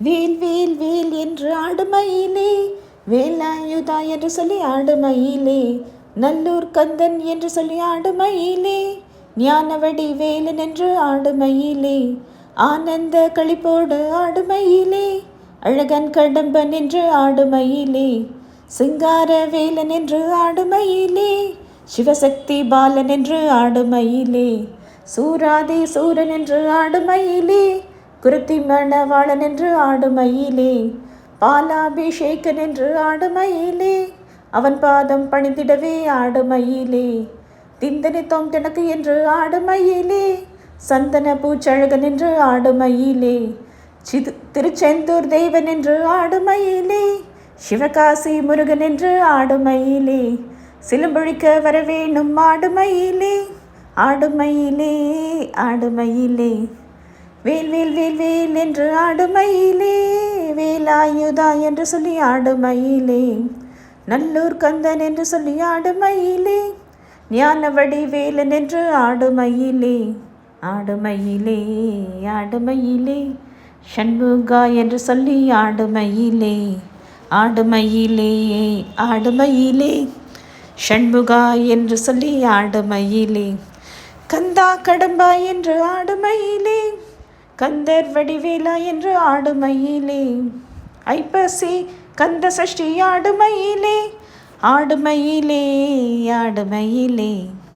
வேல் வேல் வேல் என்று ஆடுமயிலே வேலாயுதா என்று சொல்லி ஆடுமயிலே நல்லூர் கந்தன் என்று சொல்லி ஆடுமயிலே ஞானவடி வேலன் என்று ஆடுமயிலே ஆனந்த களிப்போடு ஆடுமயிலே அழகன் கடம்பன் என்று ஆடுமயிலே சிங்கார வேலன் என்று ஆடுமயிலே சிவசக்தி பாலன் என்று ஆடுமயிலே சூராதி சூரன் என்று ஆடுமயிலே குருத்தி மணவாளன் என்று ஆடுமயிலே பாலாபிஷேகன் என்று ஆடுமயிலே அவன் பாதம் பணிந்திடவே ஆடுமயிலே திந்தனை திணக்கு என்று ஆடுமயிலே சந்தன பூச்சழகன் என்று ஆடுமயிலே சிது திருச்செந்தூர் தேவன் என்று ஆடுமயிலே சிவகாசி முருகன் என்று ஆடுமயிலே சிலம்பொழிக்க வரவேணும் ஆடுமயிலே ஆடுமயிலே ஆடுமயிலே. வேல் வேல் வேல் வேல் என்று ஆடுமயிலே வேலாயுதா என்று சொல்லி ஆடுமயிலே. நல்லூர் கந்தன் என்று சொல்லி ஆடுமயிலே ஞானவடி வேலன் என்று ஆடுமயிலே. ஆடுமயிலே ஆடுமயிலே ஷண்முகா என்று சொல்லி ஆடுமயிலே. ஆடுமயிலே ஆடுமயிலே ஷண்முகா என்று சொல்லி ஆடுமயிலே. கந்தா கடம்பா என்று ஆடுமயிலே கந்தர் வடிவேலா என்று ஆடுமையிலே. ஐப்பசி கந்த சஷ்டி ஆடுமையிலே. ஆடுமையிலே ஆடுமையிலே.